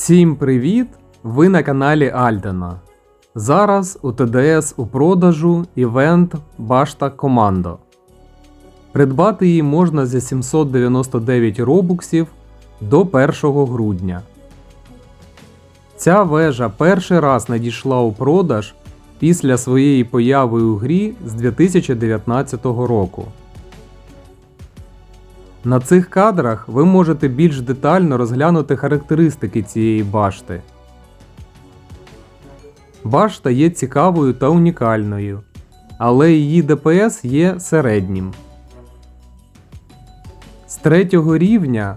Всім привіт! Ви на каналі Альдена. Зараз у ТДС у продажу івент Башта Командо. Придбати її можна за 799 робуксів до 1 грудня. Ця вежа перший раз надійшла у продаж після своєї появи у грі з 2019 року. На цих кадрах ви можете більш детально розглянути характеристики цієї башти. Башта є цікавою та унікальною, але її ДПС є середнім. З третього рівня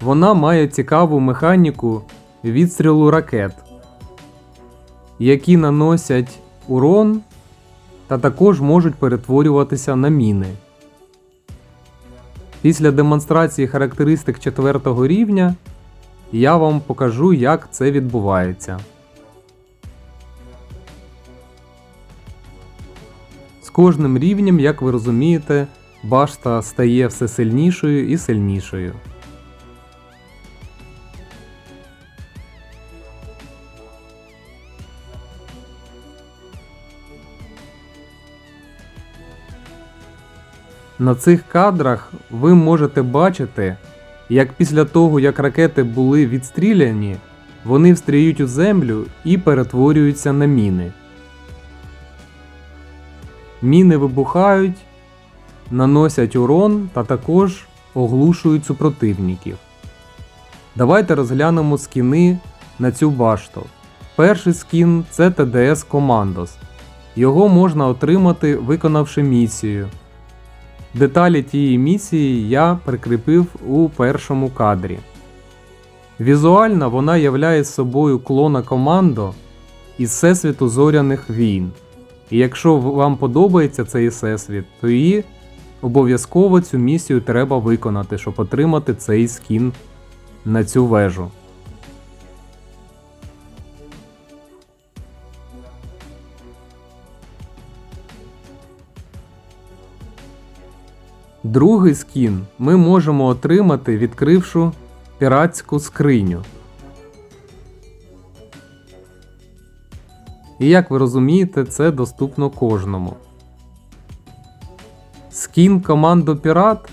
вона має цікаву механіку відстрілу ракет, які наносять урон та також можуть перетворюватися на міни. Після демонстрації характеристик четвертого рівня я вам покажу, як це відбувається. З кожним рівнем, як ви розумієте, башта стає все сильнішою і сильнішою. На цих кадрах ви можете бачити, як після того, як ракети були відстріляні, вони встріють у землю і перетворюються на міни. Міни вибухають, наносять урон та також оглушують супротивників. Давайте розглянемо скіни на цю башту. Перший скін це TDS Commandos. Його можна отримати, виконавши місію. Деталі тієї місії я прикріпив у першому кадрі. Візуально вона являє собою клона командо із Всесвіту зоряних війн. І якщо вам подобається цей всесвіт, то її обов'язково цю місію треба виконати, щоб отримати цей скін на цю вежу. Другий скін ми можемо отримати, відкривши піратську скриню. І як ви розумієте, це доступно кожному. Скін командо Пірат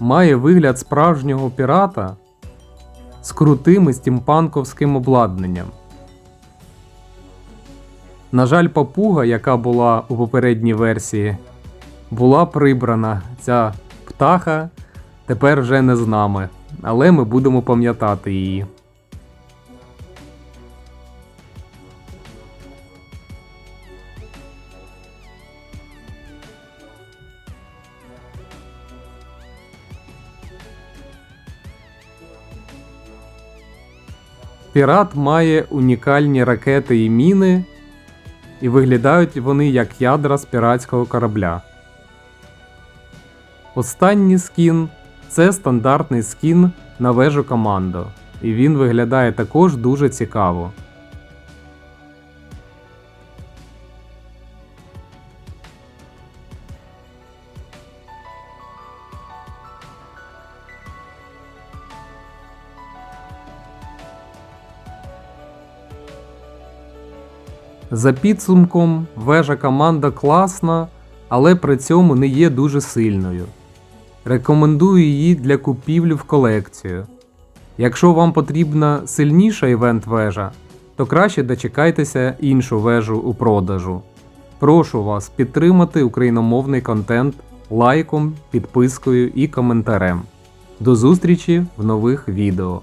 має вигляд справжнього пірата з крутим стімпанковським обладнанням. На жаль, папуга, яка була у попередній версії, була прибрана. Ця птаха тепер вже не з нами, але ми будемо пам'ятати її. Пірат має унікальні ракети і міни, і виглядають вони як ядра з піратського корабля. Останній скін це стандартний скін на вежу командо, і він виглядає також дуже цікаво. За підсумком, вежа команда класна, але при цьому не є дуже сильною. Рекомендую її для купівлі в колекцію. Якщо вам потрібна сильніша івент вежа, то краще дочекайтеся іншу вежу у продажу. Прошу вас підтримати україномовний контент лайком, підпискою і коментарем. До зустрічі в нових відео.